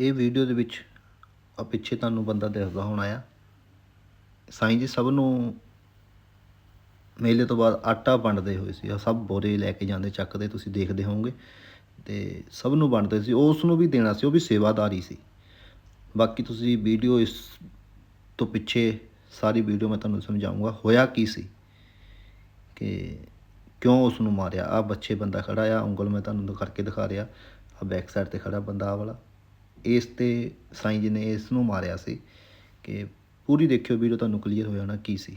ਇਹ ਵੀਡੀਓ ਦੇ ਵਿੱਚ ਆ ਪਿੱਛੇ ਤੁਹਾਨੂੰ ਬੰਦਾ ਦਿਖਦਾ ਹੋਣਾ ਆ। ਸਾਈਂ ਜੀ ਸਭ ਨੂੰ ਮੇਲੇ ਤੋਂ ਬਾਅਦ ਆਟਾ ਵੰਡਦੇ ਹੋਏ ਸੀ। ਆ ਸਭ ਬੋਰੇ ਲੈ ਕੇ ਜਾਂਦੇ, ਚੱਕਦੇ, ਤੁਸੀਂ ਦੇਖਦੇ ਹੋਵੋਗੇ। ਤੇ ਸਭ ਨੂੰ ਵੰਡਦੇ ਸੀ। ਉਸ ਨੂੰ ਵੀ ਦੇਣਾ ਸੀ, ਉਹ ਵੀ ਸੇਵਾਦਾਰੀ ਸੀ। ਬਾਕੀ ਤੁਸੀਂ ਵੀਡੀਓ ਇਸ ਤੋਂ ਪਿੱਛੇ ਸਾਰੀ ਵੀਡੀਓ ਮੈਂ ਤੁਹਾਨੂੰ ਸਮਝਾਉਂਗਾ, ਹੋਇਆ ਕੀ ਸੀ? ਕਿ ਕਿਉਂ ਉਸ ਨੂੰ ਮਾਰਿਆ? ਆ ਬੱਚੇ ਬੰਦਾ ਖੜਾ ਆ, ਉਂਗਲ ਮੈਂ ਤੁਹਾਨੂੰ ਕਰਕੇ ਦਿਖਾ ਰਿਹਾ। ਆ ਬੈਕ ਸਾਈਡ ਤੇ ਖੜਾ ਬੰਦਾ ਆ ਵਾਲਾ। ਇਸ ਤੇ ਸਾਈਂ ਜੀ ਨੇ ਇਸ ਨੂੰ ਮਾਰਿਆ ਸੀ ਕਿ ਪੂਰੀ ਦੇਖਿਓ ਵੀਡੀਓ ਤੁਹਾਨੂੰ ਕਲੀਅਰ ਹੋ ਜਾਣਾ ਕੀ ਸੀ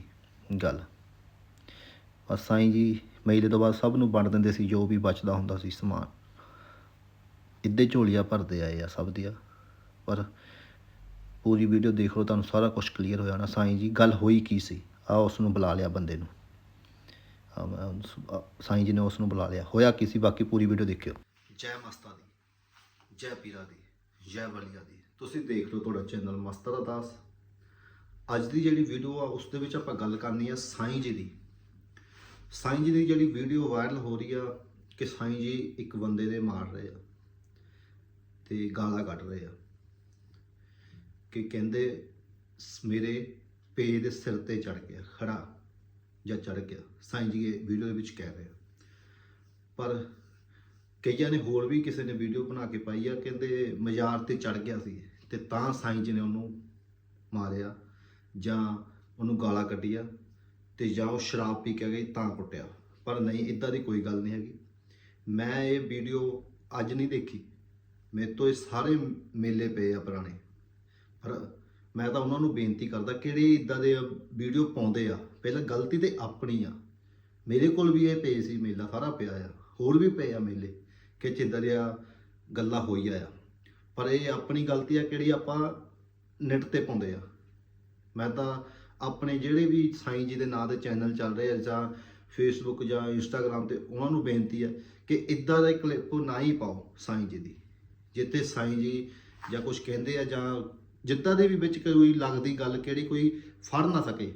ਗੱਲ। ਪਰ ਸਾਈਂ ਜੀ ਮੇਲੇ ਤੋਂ ਬਾਅਦ ਸਭ ਨੂੰ ਵੰਡ ਦਿੰਦੇ ਸੀ, ਜੋ ਵੀ ਬਚਦਾ ਹੁੰਦਾ ਸੀ ਸਮਾਨ। ਇੱਦੇ ਝੋਲੀਆਂ ਭਰਦੇ ਆਏ ਆ ਸਭ ਦੀਆਂ। ਪਰ ਪੂਰੀ ਵੀਡੀਓ ਦੇਖ ਲਓ, ਤੁਹਾਨੂੰ ਸਾਰਾ ਕੁਝ ਕਲੀਅਰ ਹੋ ਜਾਣਾ। ਸਾਈਂ ਜੀ, ਗੱਲ ਹੋਈ ਕੀ ਸੀ? ਆ ਉਸ ਨੂੰ ਬੁਲਾ ਲਿਆ ਬੰਦੇ ਨੂੰ। ਸਾਈਂ ਜੀ ਨੇ ਉਸ ਨੂੰ ਬੁਲਾ ਲਿਆ। ਹੋਇਆ ਕੀ ਸੀ? ਬਾਕੀ ਪੂਰੀ ਵੀਡੀਓ ਦੇਖਿਓ। ਜੈ ਮਸਤਾ ਦੀ, ਜੈ ਪੀਰਾ ਦੀ। ਜੈ ਬਲੀਆ ਦੀ। ਤੁਸੀਂ ਦੇਖ ਲਓ ਤੁਹਾਡਾ ਚੈਨਲ ਮਸਤਰ ਅਦਾਸ ਅੱਜ ਦੀ ਜਿਹੜੀ ਵੀਡੀਓ ਆ, ਉਸ ਦੇ ਵਿੱਚ ਆਪਾਂ ਗੱਲ ਕਰਨੀ ਆ ਸਾਈਂ ਜੀ ਦੀ। ਸਾਈਂ ਜੀ ਦੀ ਜਿਹੜੀ ਵੀਡੀਓ ਵਾਇਰਲ ਹੋ ਰਹੀ ਆ ਕਿ ਸਾਈਂ ਜੀ ਇੱਕ ਬੰਦੇ ਦੇ ਮਾਰ ਰਹੇ ਆ ਤੇ ਗਾਲਾਂ ਕੱਢ ਰਹੇ ਆ ਕਿ ਕਹਿੰਦੇ, ਮੇਰੇ ਪੇ ਦੇ ਸਿਰ ਤੇ ਚੜ ਗਿਆ, ਖੜਾ ਜਾਂ ਚੜ ਗਿਆ। ਸਾਈਂ ਜੀ ਇਹ ਵੀਡੀਓ ਦੇ ਵਿੱਚ ਕਹਿ ਰਹੇ ਆ। ਪਰ ਕਈਆਂ ਨੇ ਹੋਰ ਵੀ ਕਿਸੇ ਨੇ ਵੀਡੀਓ ਬਣਾ ਕੇ ਪਾਈ ਆ, ਕਹਿੰਦੇ ਮਜ਼ਾਰ ਤੇ ਚੜ ਗਿਆ ਸੀ ਤੇ ਤਾਂ ਸਾਈਂ ਜੀ ਨੇ ਉਹਨੂੰ ਮਾਰਿਆ ਜਾਂ ਉਹਨੂੰ ਗਾਲਾਂ ਕੱਢੀਆਂ ਤੇ ਜਾਂ ਉਹ ਸ਼ਰਾਬ ਪੀ ਕੇ ਗਈ, ਤਾਂ ਕੁੱਟਿਆ। ਪਰ ਨਹੀਂ ਇਦਾਂ ਦੀ ਕੋਈ ਗੱਲ ਨਹੀਂ ਹੈਗੀ। ਮੈਂ ਇਹ ਵੀਡੀਓ ਅੱਜ ਨਹੀਂ ਦੇਖੀ। ਮੇਰੇ ਤੋਂ ਇਹ ਸਾਰੇ ਮੇਲੇ ਪਏ ਆ ਪੁਰਾਣੇ। ਪਰ ਮੈਂ ਤਾਂ ਉਹਨਾਂ ਨੂੰ ਬੇਨਤੀ ਕਰਦਾ, ਕਿਹੜੇ ਇਦਾਂ ਦੇ ਵੀਡੀਓ ਪਾਉਂਦੇ ਆ? ਪਹਿਲਾਂ ਗਲਤੀ ਤੇ ਆਪਣੀ ਆ। ਮੇਰੇ ਕੋਲ ਵੀ ਇਹ ਪਏ ਸੀ ਮੇਲਾ, ਸਾਰਾ ਪਿਆ ਆ। ਹੋਰ ਵੀ ਪਏ ਆ ਮੇਲੇ। ਕਿ ਜਿੱਦਾਂ ਦੀਆਂ ਗੱਲਾਂ ਹੋਈਆਂ ਆ ਪਰ ਇਹ ਆਪਣੀ ਗਲਤੀ ਆ ਕਿਹੜੀ ਆਪਾਂ ਨੈਟ ਤੇ ਪਾਉਂਦੇ ਆ। ਮੈਂ ਤਾਂ ਆਪਣੇ ਜਿਹੜੇ ਵੀ ਸਾਈਂ ਜੀ ਦੇ ਨਾਂ ਦੇ ਚੈਨਲ ਚੱਲ ਰਹੇ ਆ ਜਾਂ ਫੇਸਬੁੱਕ ਜਾਂ ਇੰਸਟਾਗ੍ਰam ਤੇ ਉਹਨਾਂ ਨੂੰ ਬੇਨਤੀ ਆ ਕਿ ਇਦਾਂ ਦਾ ਕਲਿੱਪ ਨਾ ਹੀ ਪਾਓ ਸਾਈਂ ਜੀ ਦੀ। ਜਿੱਥੇ ਸਾਈਂ ਜੀ ਜਾਂ ਕੁਝ ਕਹਿੰਦੇ ਆ ਜਾਂ ਜਿੱਦਾਂ ਦੇ ਵੀ ਵਿੱਚ ਕੋਈ ਲੱਗਦੀ ਗੱਲ, ਕਿਹੜੀ ਕੋਈ ਫੜ ਨਾ ਸਕੇ,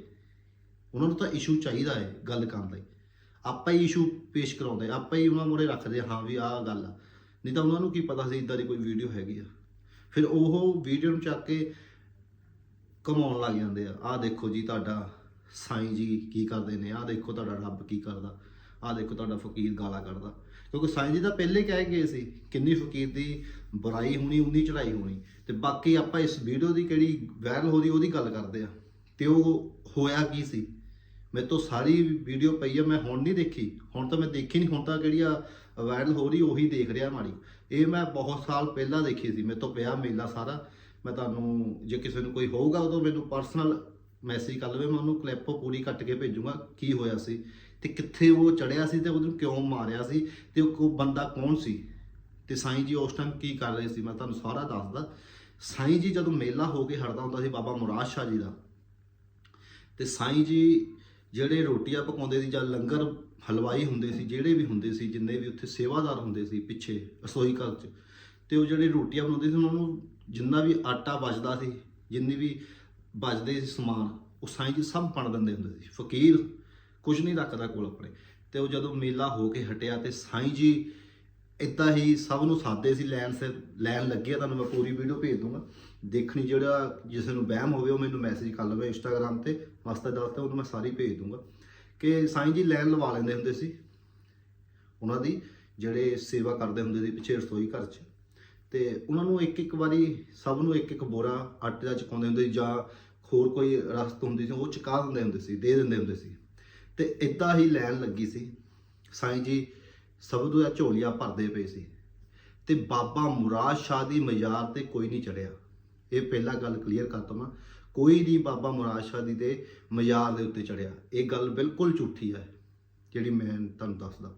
ਉਹਨਾਂ ਨੂੰ ਤਾਂ ਇਸ਼ੂ ਚਾਹੀਦਾ ਹੈ ਗੱਲ ਕਰਨ ਲਈ। ਆਪਾਂ ਹੀ ਇਸ਼ੂ ਪੇਸ਼ ਕਰਾਉਂਦੇ ਆਪਾਂ ਹੀ ਉਹਨਾਂ ਮੂਹਰੇ ਰੱਖਦੇ ਹਾਂ ਵੀ ਆਹ ਗੱਲ ਆ। ਨਹੀਂ ਤਾਂ ਉਹਨਾਂ ਨੂੰ ਕੀ ਪਤਾ ਸੀ ਇਦਾਂ ਦੀ ਕੋਈ ਵੀਡੀਓ ਹੈਗੀ ਆ। ਫਿਰ ਉਹ ਵੀਡੀਓ ਨੂੰ ਚੱਕ ਕੇ ਕਮਾਉਣ ਲੱਗ ਜਾਂਦੇ ਆ। ਆਹ ਦੇਖੋ ਜੀ ਤੁਹਾਡਾ ਸਾਈਂ ਜੀ ਕੀ ਕਰਦੇ ਨੇ, ਆਹ ਦੇਖੋ ਤੁਹਾਡਾ ਰੱਬ ਕੀ ਕਰਦਾ, ਆਹ ਦੇਖੋ ਤੁਹਾਡਾ ਫਕੀਰ ਗਾਲਾਂ ਕੱਢਦਾ। ਕਿਉਂਕਿ ਸਾਈਂ ਜੀ ਤਾਂ ਪਹਿਲੇ ਕਹਿ ਗਏ ਸੀ, ਕਿੰਨੀ ਫਕੀਰ ਦੀ ਬੁਰਾਈ ਹੋਣੀ, ਉਨੀ ਚੜਾਈ ਹੋਣੀ। ਤੇ ਬਾਕੀ ਆਪਾਂ ਇਸ ਵੀਡੀਓ ਦੀ ਕਿਹੜੀ ਵਾਇਰਲ ਹੋ ਰਹੀ, ਉਹਦੀ ਗੱਲ ਕਰਦੇ ਆ। ਤੇ ਉਹ ਹੋਇਆ ਕੀ ਸੀ? ਮੇਰੇ ਤੋਂ ਸਾਰੀ ਵੀਡੀਓ ਪਈ ਆ, ਮੈਂ ਹੁਣ ਨਹੀਂ ਦੇਖੀ। ਹੁਣ ਤਾਂ ਮੈਂ ਦੇਖੀ ਨਹੀਂ, ਹੁਣ ਤਾਂ ਕਿਹੜੀ ਆ ਵਾਇਰਲ ਹੋ ਰਹੀ, ਉਹੀ ਦੇਖ ਰਿਹਾ ਮਾੜੀ। ਇਹ ਮੈਂ ਬਹੁਤ ਸਾਲ ਪਹਿਲਾਂ ਦੇਖੀ ਸੀ, ਮੇਰੇ ਤੋਂ ਪਿਆ ਮੇਲਾ ਸਾਰਾ। ਮੈਂ ਤੁਹਾਨੂੰ, ਜੇ ਕਿਸੇ ਨੂੰ ਕੋਈ ਹੋਊਗਾ, ਉਦੋਂ ਮੈਨੂੰ ਪਰਸਨਲ ਮੈਸੇਜ ਕਰ ਲਵੇ, ਮੈਂ ਉਹਨੂੰ ਕਲਿੱਪ ਪੂਰੀ ਕੱਟ ਕੇ ਭੇਜੂਗਾ, ਕੀ ਹੋਇਆ ਸੀ ਤੇ ਕਿੱਥੇ ਉਹ ਚੜਿਆ ਸੀ ਤੇ ਉਹਨੂੰ ਕਿਉਂ ਮਾਰਿਆ ਸੀ ਤੇ ਉਹ ਬੰਦਾ ਕੌਣ ਸੀ ਤੇ ਸਾਈਂ ਜੀ ਉਸ ਟਾਈਮ ਕੀ ਕਰ ਰਹੇ ਸੀ, ਮੈਂ ਤੁਹਾਨੂੰ ਸਾਰਾ ਦੱਸਦਾ। ਸਾਈਂ ਜੀ ਜਦੋਂ ਮੇਲਾ ਹੋ ਕੇ ਹਟਦਾ ਹੁੰਦਾ ਸੀ, ਬਾਬਾ ਮੁਰਾਦ ਸ਼ਾਹ ਜੀ ਦਾ। ਤੇ ਸਾਈਂ ਜੀ ਜਿਹੜੇ ਰੋਟੀਆਂ ਪਕਾਉਂਦੇ ਸੀ ਜਾਂ ਲੰਗਰ, ਹਲਵਾਈ ਹੁੰਦੇ ਸੀ, ਜਿਹੜੇ ਵੀ ਹੁੰਦੇ ਸੀ, ਜਿੰਨੇ ਵੀ ਉੱਥੇ ਸੇਵਾਦਾਰ ਹੁੰਦੇ ਸੀ ਪਿੱਛੇ ਰਸੋਈ ਘਰ 'ਚ, ਤੇ ਉਹ ਜਿਹੜੇ ਰੋਟੀਆਂ ਬਣਾਉਂਦੇ ਸੀ, ਉਹਨਾਂ ਨੂੰ ਜਿੰਨਾ ਵੀ ਆਟਾ ਬਚਦਾ ਸੀ, ਜਿੰਨੀ ਵੀ ਬਚਦੇ ਸੀ ਸਮਾਨ, ਉਹ ਸਾਈਂ ਜੀ ਸਭ ਬਣ ਦਿੰਦੇ ਹੁੰਦੇ ਸੀ। ਫਕੀਰ ਕੁਝ ਨਹੀਂ ਰੱਖਦਾ ਕੋਲ ਆਪਣੇ। ਤੇ ਉਹ ਜਦੋਂ ਮੇਲਾ ਹੋ ਕੇ ਹਟਿਆ ਤੇ ਸਾਈਂ ਜੀ ਇਦਾਂ ਹੀ ਸਭ ਨੂੰ ਸਾਦੇ ਸੀ, ਲੈਣ ਸੇ, ਲੈਣ ਲੱਗਿਆ ਤੁਹਾਨੂੰ ਮੈਂ ਪੂਰੀ ਵੀਡੀਓ ਭੇਜ ਦੂੰਗਾ ਦੇਖਣੀ ਜਿਹੜਾ ਜਿਸ ਨੂੰ ਵਹਿਮ ਹੋਵੇ, ਉਹ ਮੈਨੂੰ ਮੈਸੇਜ ਕਰ ਲਵੇ ਇੰਸਟਾਗ੍ਰam ਤੇ ਮਸਤਾ ਦਾਸ ਉਹਨੂੰ ਮੈਂ ਸਾਰੀ ਭੇਜ ਦੂੰਗਾ ਕਿ ਸਾਈਂ ਜੀ ਲੈਣ ਲਵਾ ਲੈਂਦੇ ਹੁੰਦੇ ਸੀ, ਉਹਨਾਂ ਦੀ, ਜਿਹੜੇ ਸੇਵਾ ਕਰਦੇ ਹੁੰਦੇ ਸੀ ਪਿੱਛੇ ਰਸੋਈ ਘਰ 'ਚ। ਤੇ ਉਹਨਾਂ ਨੂੰ ਇੱਕ ਇੱਕ ਵਾਰੀ, ਸਭ ਨੂੰ ਇੱਕ ਇੱਕ ਬੋਰਾ ਆਟੇ ਦਾ ਚੁਕਾਉਂਦੇ ਹੁੰਦੇ ਸੀ, ਜਾਂ ਹੋਰ ਕੋਈ ਰਸਤ ਹੁੰਦੀ ਸੀ, ਉਹ ਚੁਕਾ ਦਿੰਦੇ ਹੁੰਦੇ ਸੀ, ਦੇ ਦਿੰਦੇ ਹੁੰਦੇ ਸੀ। ਤੇ ਇਦਾਂ ਹੀ ਲੈਣ ਲੱਗੀ ਸੀ। ਸਾਈਂ ਜੀ ਸਭ ਤੋਂ ਝੋਲੀਆ ਭਰਦੇ ਪਏ ਸੀ ਤੇ ਬਾਬਾ ਮੁਰਾਦ ਸ਼ਾਹ ਦੀ ਮਜ਼ਾਰ ਤੇ ਕੋਈ ਨਹੀਂ ਚੜਿਆ। ਇਹ ਪਹਿਲਾ ਗੱਲ ਕਲੀਅਰ ਕਰ ਦਵਾਂ। ਕੋਈ ਨਹੀਂ ਬਾਬਾ ਮੁਰਾਦ ਸ਼ਾਹ ਦੀ ਦੇ ਮਜ਼ਾਰ ਦੇ ਉੱਤੇ ਚੜਿਆ। ਇਹ ਗੱਲ ਬਿਲਕੁਲ ਝੂਠੀ ਹੈ ਜਿਹੜੀ ਮੈਂ ਤੁਹਾਨੂੰ ਦੱਸਦਾ।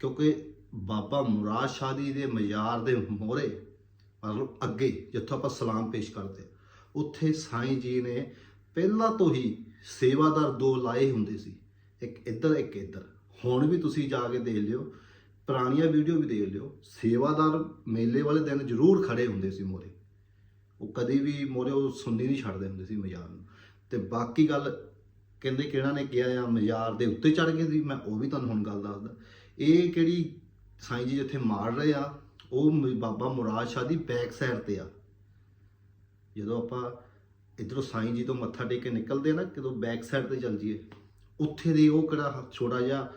ਕਿਉਂਕਿ ਬਾਬਾ ਮੁਰਾਦ ਸ਼ਾਹ ਦੀ ਦੇ ਮਜ਼ਾਰ ਦੇ ਮੋਹਰੇ ਮਤਲਬ ਅੱਗੇ ਜਿੱਥੋਂ ਆਪਾਂ ਸਲਾਮ ਪੇਸ਼ ਕਰਦੇ ਹਾਂ, ਉੱਥੇ ਸਾਈਂ ਜੀ ਨੇ ਪਹਿਲਾਂ ਤੋਂ ਹੀ ਸੇਵਾਦਾਰ ਦੋ ਲਾਏ ਹੁੰਦੇ ਸੀ। ਇੱਕ ਇੱਧਰ ਇੱਕ ਇੱਧਰ। ਹੁਣ ਵੀ ਤੁਸੀਂ ਜਾ ਕੇ ਦੇਖ ਲਿਓ ਪੁਰਾਣੀਆਂ ਵੀਡੀਓ ਵੀ ਦੇਖ ਲਿਓ। ਸੇਵਾਦਾਰ ਮੇਲੇ ਵਾਲੇ ਦਿਨ ਜ਼ਰੂਰ ਖੜੇ ਹੁੰਦੇ ਸੀ ਮੋਰੇ। ਉਹ ਕਦੀ ਵੀ ਮੋਰੇ ਉਹ ਸੁਣਨੀ ਨਹੀਂ ਛੱਡਦੇ ਹੁੰਦੇ ਸੀ ਮਜ਼ਾਰ ਨੂੰ। ਤੇ ਬਾਕੀ ਗੱਲ ਕਹਿੰਦੇ ਕਿਹੜਾ ਨੇ ਕਿਹਾ ਆ, ਮਜ਼ਾਰ ਦੇ ਉੱਤੇ ਚੜ ਗਏ ਸੀ। ਮੈਂ ਉਹ ਵੀ ਤੁਹਾਨੂੰ ਹੁਣ ਗੱਲ ਦੱਸਦਾ। ਇਹ ਕਿਹੜੀ ਸਾਈਂ ਜੀ ਜਿੱਥੇ ਮਾਰ ਰਹੇ ਆ, ਉਹ ਬਾਬਾ ਮੁਰਾਦ ਸ਼ਾਹ ਦੀ ਬੈਕ ਸਾਈਡ ਤੇ ਆ। ਜਦੋਂ ਆਪਾਂ ਇਧਰੋਂ ਸਾਈਂ ਜੀ ਤੋਂ ਮੱਥਾ ਟੇਕ ਕੇ ਨਿਕਲਦੇ ਆ ਨਾ ਜਦੋਂ ਬੈਕ ਸਾਈਡ ਤੇ ਚੱਲ ਜੀਏ ਉੱਥੇ ਦੀ ਉਹ ਕਿਹੜਾ ਛੋਟਾ ਜਿਹਾ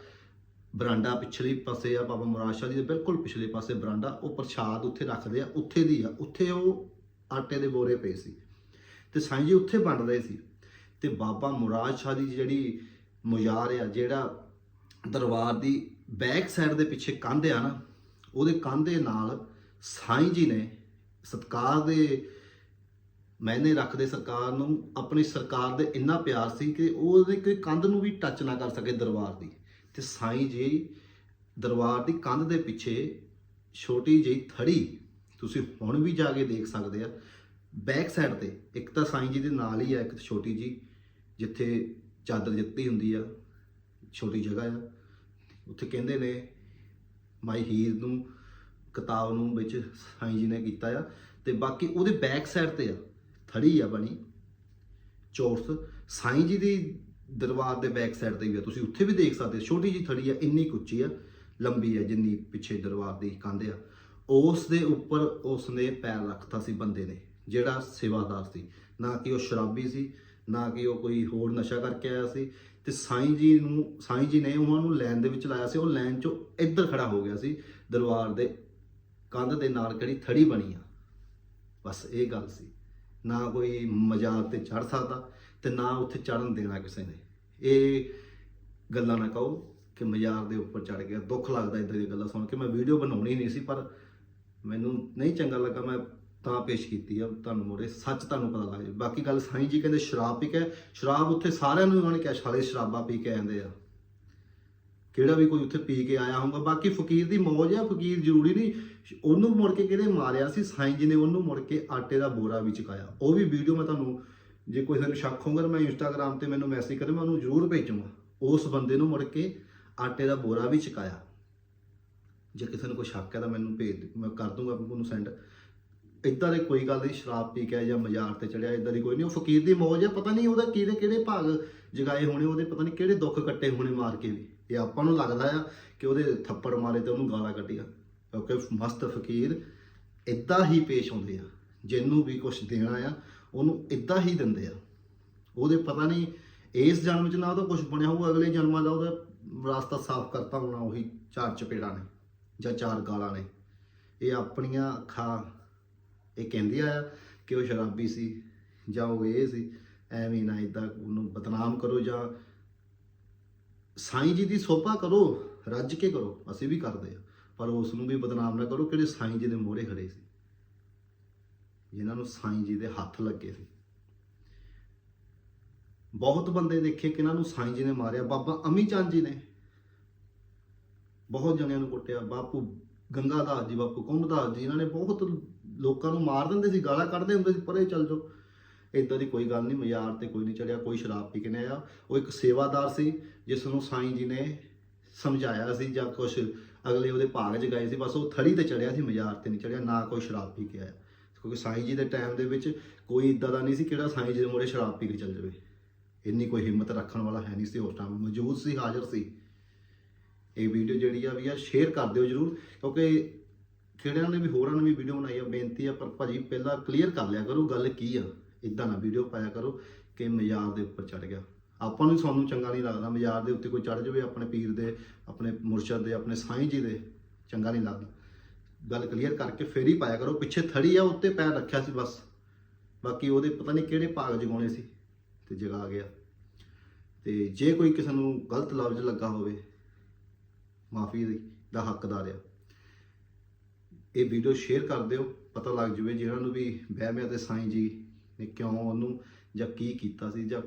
ਬਰਾਂਡਾ ਪਿਛਲੇ ਪਾਸੇ ਆ ਬਾਬਾ ਮੁਰਾਦ ਸ਼ਾਹ ਜੀ ਦੇ, ਬਿਲਕੁਲ ਪਿਛਲੇ ਪਾਸੇ ਬਰਾਂਡਾ, ਉਹ ਪ੍ਰਸ਼ਾਦ ਉੱਥੇ ਰੱਖਦੇ ਆ, ਉੱਥੇ ਦੀ ਆ, ਉੱਥੇ ਉਹ ਆਟੇ ਦੇ ਬੋਰੇ ਪਏ ਸੀ। ਤੇ ਸਾਈਂ ਜੀ ਉੱਥੇ ਵੰਡ ਰਹੇ ਸੀ। ਤੇ ਬਾਬਾ ਮੁਰਾਦ ਸ਼ਾਹ ਦੀ ਜਿਹੜੀ ਮੁਜ਼ਾਰ ਆ, ਜਿਹੜਾ ਦਰਬਾਰ ਦੀ ਬੈਕ ਸਾਈਡ ਦੇ ਪਿੱਛੇ ਕੰਧ ਆ ਨਾ, ਉਹਦੇ ਕੰਧ ਦੇ ਨਾਲ ਸਾਈਂ ਜੀ ਨੇ ਸਤਕਾਰ ਦੇ ਮੈਨੇ ਰੱਖਦੇ ਸਰਕਾਰ ਨੂੰ, ਆਪਣੀ ਸਰਕਾਰ ਦੇ ਇੰਨਾ ਪਿਆਰ ਸੀ ਕਿ ਉਹ ਉਹਦੇ ਕੋਈ ਕੰਧ ਨੂੰ ਵੀ ਟੱਚ ਨਾ ਕਰ ਸਕੇ ਦਰਬਾਰ ਦੀ। ਤੇ ਸਾਈਂ ਜੀ ਦਰਬਾਰ ਦੀ ਕੰਧ ਦੇ ਪਿੱਛੇ ਛੋਟੀ ਜਿਹੀ ਥੜੀ ਤੁਸੀਂ ਹੁਣ ਵੀ ਜਾ ਕੇ ਦੇਖ ਸਕਦੇ ਆ। ਬੈਕ ਸਾਈਡ ਤੇ ਇੱਕ ਤਾਂ ਸਾਈਂ ਜੀ ਦੇ ਨਾਲ ਹੀ ਆ ਇੱਕ ਛੋਟੀ ਜੀ ਜਿੱਥੇ ਚਾਦਰ ਜਿੱਤੀ ਹੁੰਦੀ ਆ, ਛੋਟੀ ਜਗ੍ਹਾ ਆ। ਉੱਥੇ ਕਹਿੰਦੇ ਨੇ, ਮਾਈ ਹੀਰ ਨੂੰ, ਕਿਤਾਬ ਨੂੰ ਵਿੱਚ ਸਾਈਂ ਜੀ ਨੇ ਕੀਤਾ ਆ। ਤੇ ਬਾਕੀ ਉਹਦੇ ਬੈਕ ਸਾਈਡ ਤੇ ਆ, ਥੜੀ ਆ ਬਣੀ, ਚੌਰਸ। ਸਾਈਂ ਜੀ ਦੀ ਦਰਬਾਰ ਦੇ ਬੈਕ ਸਾਈਡ ਤੇ ਵੀ ਆ। ਤੁਸੀਂ ਉੱਥੇ ਵੀ ਦੇਖ ਸਕਦੇ ਹੋ। ਛੋਟੀ ਜੀ ਥੜੀ ਆ, ਇੰਨੀ ਕੁ ਉੱਚੀ ਆ, ਲੰਬੀ ਆ, ਜਿੰਨੀ ਪਿੱਛੇ ਦਰਬਾਰ ਦੀ ਕੰਧ ਆ। ਉਸ ਦੇ ਉੱਪਰ ਉਸ ਨੇ ਪੈਰ ਰੱਖਤਾ ਸੀ ਬੰਦੇ ਨੇ, ਜਿਹੜਾ ਸੇਵਾਦਾਰ ਸੀ। ਨਾ ਕਿ ਉਹ ਸ਼ਰਾਬੀ ਸੀ, ਨਾ ਕਿ ਉਹ ਕੋਈ ਹੋਰ ਨਸ਼ਾ ਕਰਕੇ ਆਇਆ ਸੀ। ਤੇ ਸਾਈਂ ਜੀ ਨੂੰ, ਸਾਈਂ ਜੀ ਨੇ ਉਹਨਾਂ ਨੂੰ ਲਾਈਨ ਦੇ ਵਿੱਚ ਲਾਇਆ ਸੀ। ਉਹ ਲਾਈਨ ਚੋਂ ਇੱਧਰ ਖੜਾ ਹੋ ਗਿਆ ਸੀ। ਦਰਬਾਰ ਦੇ ਕੰਧ ਦੇ ਨਾਲ ਕਿਹੜੀ ਥੜੀ ਬਣੀ ਆ। ਬਸ ਇਹ ਗੱਲ ਸੀ। ਨਾ ਕੋਈ ਮਜ਼ਾਕ ਤੇ ਚੜ ਸਕਦਾ ਤੇ ਨਾ ਉੱਥੇ ਚੜਨ ਦੇਣਾ ਕਿਸੇ ਨੇ। ਇਹ ਗੱਲਾਂ ਨਾ ਕਹੋ ਕਿ ਮਜ਼ਾਕ ਦੇ ਉੱਪਰ ਚੜ ਗਿਆ, ਦੁੱਖ ਲੱਗਦਾ ਇਦਾਂ ਦੀਆਂ ਗੱਲਾਂ ਸੁਣ ਕੇ। ਮੈਂ ਵੀਡੀਓ ਬਣਾਉਣੀ ਨਹੀਂ ਸੀ, ਪਰ ਮੈਨੂੰ ਨਹੀਂ ਚੰਗਾ ਲੱਗਾ, ਮੈਂ ਤਾਂ ਪੇਸ਼ ਕੀਤੀ ਆ। ਤੁਹਾਨੂੰ ਮੋਰੇ ਸੱਚ ਤੁਹਾਨੂੰ ਪਤਾ ਲੱਗ ਜਾਏ। ਬਾਕੀ ਗੱਲ ਸਾਈਂ ਜੀ ਕਹਿੰਦੇ ਸ਼ਰਾਬ ਪੀ ਕੇ ਸ਼ਰਾਬ ਉੱਥੇ ਸਾਰਿਆਂ ਨੂੰ ਉਹਨਾਂ ਨੇ ਕਿਹਾ ਸਾਲੇ ਸ਼ਰਾਬਾਂ ਪੀ ਕੇ ਆਂਦੇ ਆ। ਕਿਹੜਾ ਵੀ ਕੋਈ ਉੱਥੇ ਪੀ ਕੇ ਆਇਆ ਹੋਊਗਾ। ਬਾਕੀ ਫਕੀਰ ਦੀ ਮੌਜ ਆ, ਫਕੀਰ ਜ਼ਰੂਰੀ ਨਹੀਂ ਉਹਨੂੰ ਮੁੜ ਕੇ ਕਿਹਦੇ ਮਾਰਿਆ ਸੀ? ਸਾਈਂ ਜੀ ਨੇ ਉਹਨੂੰ ਮੁੜ ਕੇ ਆਟੇ ਦਾ ਬੋਰਾ ਵੀ ਚੁਕਾਇਆ। ਉਹ ਵੀ ਵੀਡੀਓ ਮੈਂ ਤੁਹਾਨੂੰ ਜੇ ਕੋਈ ਤੁਹਾਨੂੰ ਸ਼ੱਕ ਹੋਊਗਾ ਤਾਂ ਮੈਂ ਇੰਸਟਾਗ੍ਰam ਤੇ ਮੈਨੂੰ ਮੈਸੇਜ ਕਰੇ ਮੈਂ ਉਹਨੂੰ ਜ਼ਰੂਰ ਭੇਜੂੰਗਾ। ਉਸ ਬੰਦੇ ਨੂੰ ਮੁੜ ਕੇ ਆਟੇ ਦਾ ਬੋਰਾ ਵੀ ਚੁਕਾਇਆ। ਜੇ ਕਿਸੇ ਨੂੰ ਕੋਈ ਸ਼ੱਕ ਹੈ ਤਾਂ ਮੈਨੂੰ ਭੇਜ ਮੈਂ ਕਰ ਦੂੰਗਾ ਉਹਨੂੰ ਸੈਂਡ ਇਦਾਂ ਦੇ ਕੋਈ ਗੱਲ ਨਹੀਂ, ਸ਼ਰਾਬ ਪੀ ਕੇ ਜਾਂ ਮਜ਼ਾਕ ਤੇ ਚੜਿਆ ਇਦਾਂ ਦੀ ਕੋਈ ਨਹੀਂ। ਉਹ ਫਕੀਰ ਦੀ ਮੌਜ ਹੈ, ਪਤਾ ਨਹੀਂ ਉਹਦਾ ਕਿਹੜੇ ਕਿਹੜੇ ਭਾਗ ਜਗਾਏ ਹੋਣੇ, ਉਹਦੇ ਪਤਾ ਨਹੀਂ ਕਿਹੜੇ ਦੁੱਖ ਕੱਟੇ ਹੋਣੇ ਮਾਰ ਕੇ ਵੀ। ਇਹ ਆਪਾਂ ਨੂੰ ਲੱਗਦਾ ਆ ਕਿ ਉਹਦੇ ਥੱਪੜ ਮਾਰੇ ਤੇ ਉਹਨੂੰ ਗਾਲਾਂ ਕੱਢੀਆਂ। ਕਿਉਂਕਿ ਮਸਤ ਫਕੀਰ ਇਦਾਂ ਹੀ ਪੇਸ਼ ਹੁੰਦੇ ਆ, ਜਿਹਨੂੰ ਵੀ ਕੁਝ ਦੇਣਾ ਆ, ਉਹਨੂੰ ਇਦਾਂ ਹੀ ਦਿੰਦੇ ਆ। ਉਹਦੇ ਪਤਾ ਨਹੀਂ ਇਸ ਜਨਮ ਚ ਨਾ ਉਹਦਾ ਕੁਝ ਬਣਿਆ ਹੋਊ, ਅਗਲੇ ਜਨਮਾਂ ਦਾ ਉਹਦਾ ਰਸਤਾ ਸਾਫ਼ ਕਰਤਾ ਹੋਣਾ ਉਹੀ ਚਾਰ ਚਪੇੜਾਂ ਨੇ ਜਾਂ ਚਾਰ ਗਾਲਾਂ ਨੇ। ਇਹ ਆਪਣੀਆਂ ਅੱਖਾਂ, ਇਹ ਕਹਿੰਦੀਆਂ ਆ ਕਿ ਉਹ ਸ਼ਰਾਬੀ ਸੀ ਜਾਂ ਉਹ ਇਹ ਸੀ, ਐਵੇਂ ਨਾ ਇਦਾਂ ਉਹਨੂੰ ਬਦਨਾਮ ਕਰੋ ਜਾਂ ਸਾਈਂ ਜੀ ਦੀ ਸੋਭਾ ਕਰੋ, ਰੱਜ ਕੇ ਕਰੋ, ਅਸੀਂ ਵੀ ਕਰਦੇ ਆ। ਪਰ ਉਸ ਨੂੰ ਵੀ ਬਦਨਾਮ ਨਾ ਕਰੋ ਕਿਹੜੇ ਸਾਈਂ ਜੀ ਦੇ ਮੋਹਰੇ ਖੜੇ ਸੀ। ਜਿਨ੍ਹਾਂ ਨੂੰ ਸਾਈਂ ਜੀ ਦੇ ਹੱਥ ਲੱਗੇ ਸੀ। ਬਹੁਤ ਬੰਦੇ ਦੇਖੇ ਕਿ ਨੂੰ ਸਾਈਂ ਜੀ ਨੇ ਮਾਰਿਆ। ਬਾਬਾ ਅਮੀ ਚੰਦ ਜੀ ਨੇ। ਬਹੁਤ ਜਣਿਆਂ ਨੂੰ ਕੁੱਟਿਆ। ਬਾਪੂ ਗੰਗਾ ਦਾਸ ਜੀ, ਬਾਪੂ ਕੁੰਭਦਾਸ ਜੀ, ਇਹਨਾਂ ਨੇ ਬਹੁਤ ਲੋਕਾਂ ਨੂੰ ਮਾਰ ਦਿੰਦੇ ਸੀ, ਗਾਲਾਂ ਕੱਢਦੇ ਹੁੰਦੇ ਸੀ, ਪਰੇ ਚੱਲ ਜਾਓ। ਇਦਾਂ ਦੀ ਕੋਈ ਗੱਲ ਨਹੀਂ, ਮਜ਼ਾਰ ਤੇ ਕੋਈ ਨਹੀਂ ਚੜਿਆ, ਕੋਈ ਸ਼ਰਾਬ ਪੀ ਕੇ ਨਹੀਂ ਆਇਆ। ਉਹ ਇੱਕ ਸੇਵਾਦਾਰ ਸੀ ਜਿਸ ਨੂੰ ਸਾਈਂ ਜੀ ਨੇ ਸਮਝਾਇਆ ਸੀ ਜਾਂ ਕੁਝ ਅਗਲੇ ਉਹਦੇ ਭਾਗ 'ਚ ਗਏ ਸੀ, ਬਸ ਉਹ ਥੜੀ ਤੇ ਚੜਿਆ ਸੀ, ਮਜ਼ਾਰ ਤੇ ਨਹੀਂ ਚੜਿਆ, ਨਾ ਕੋਈ ਸ਼ਰਾਬ ਪੀ ਕੇ ਆਇਆ। ਕਿਉਂਕਿ ਸਾਈਂ ਜੀ ਦੇ ਟਾਈਮ ਦੇ ਵਿੱਚ ਕੋਈ ਇਦਾਂ ਦਾ ਨਹੀਂ ਸੀ ਕਿਹੜਾ ਸਾਈਂ ਜੀ ਦੇ ਮੋਰੇ ਸ਼ਰਾਬ ਪੀ ਕੇ ਚੱਲ ਜਾਵੇ। ਇੰਨੀ ਕੋਈ ਹਿੰਮਤ ਰੱਖਣ ਵਾਲਾ ਹੈ ਨਹੀਂ ਸੀ ਉਸ ਟਾਈਮ ਮੌਜੂਦ ਸੀ, ਹਾਜ਼ਰ ਸੀ। ਇਹ ਵੀਡੀਓ ਜਿਹੜੀ ਆ ਵੀ ਆ ਸ਼ੇਅਰ ਕਰ ਦਿਓ ਜਰੂਰ, ਕਿਉਂਕਿ ਕਿਹੜਿਆਂ ਨੇ ਵੀ, ਹੋਰਾਂ ਨੇ ਵੀ ਵੀਡੀਓ ਬਣਾਈ ਆ, ਬੇਨਤੀ ਆ, ਪਰ ਭਾਜੀ ਪਹਿਲਾਂ ਕਲੀਅਰ ਕਰ ਲਿਆ ਕਰੋ ਗੱਲ ਕੀ ਆ। ਇਦਾਂ ਨਾ ਵੀਡੀਓ ਪਾਇਆ ਕਰੋ ਕਿ ਮਜ਼ਾਰ ਦੇ ਉੱਪਰ ਚੜ ਗਿਆ। ਆਪਾਂ ਨੂੰ ਸਾਨੂੰ ਚੰਗਾ ਨਹੀਂ ਲੱਗਦਾ ਮਜ਼ਾਰ ਦੇ ਉੱਤੇ ਕੋਈ ਚੜ ਜਾਵੇ, ਆਪਣੇ ਪੀਰ ਦੇ, ਆਪਣੇ ਮੁਰਸ਼ਦ ਦੇ, ਆਪਣੇ ਸਾਈਂ ਜੀ ਦੇ, ਚੰਗਾ ਨਹੀਂ ਲੱਗਦਾ। ਗੱਲ ਕਲੀਅਰ ਕਰਕੇ ਫੇਰ ਹੀ ਪਾਇਆ ਕਰੋ, ਪਿੱਛੇ ਥੜੀ ਆ, ਉੱਤੇ ਪੈਰ ਰੱਖਿਆ ਸੀ ਬਸ। ਬਾਕੀ ਉਹਦੇ ਪਤਾ ਨਹੀਂ ਕਿਹੜੇ ਭਾਗ ਜਗਾਉਣੇ ਸੀ ਤੇ ਜਗਾ ਗਿਆ। ਤੇ ਜੇ ਕੋਈ ਕਿਸੇ ਨੂੰ ਗਲਤ ਲਫ਼ਜ਼ ਲੱਗਾ ਹੋਵੇ, ਮਾਫੀ ਦਾ ਹੱਕਦਾਰ ਆ। ਇਹ ਵੀਡੀਓ ਸ਼ੇਅਰ ਕਰ ਦਿਓ, ਪਤਾ ਲੱਗ ਜੂਵੇ ਜਿਹਨਾਂ ਨੂੰ ਵੀ ਵਹਿਮਿਆ ਤੇ ਸਾਈਂ ਜੀ ਨੇ ਕਿਉਂ ਉਹਨੂੰ ਜਾਂ ਕੀ ਕੀਤਾ ਸੀ ਜਾਂ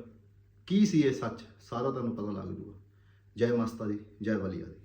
ਕੀ ਸੀ ਇਹ ਸੱਚ? ਸਾਰਾ ਤੁਹਾਨੂੰ ਪਤਾ ਲੱਗ ਜੂਗਾ। ਜੈ ਮਾਸਤਾ ਦੀ, ਜੈ ਬਲੀਆ ਦੀ।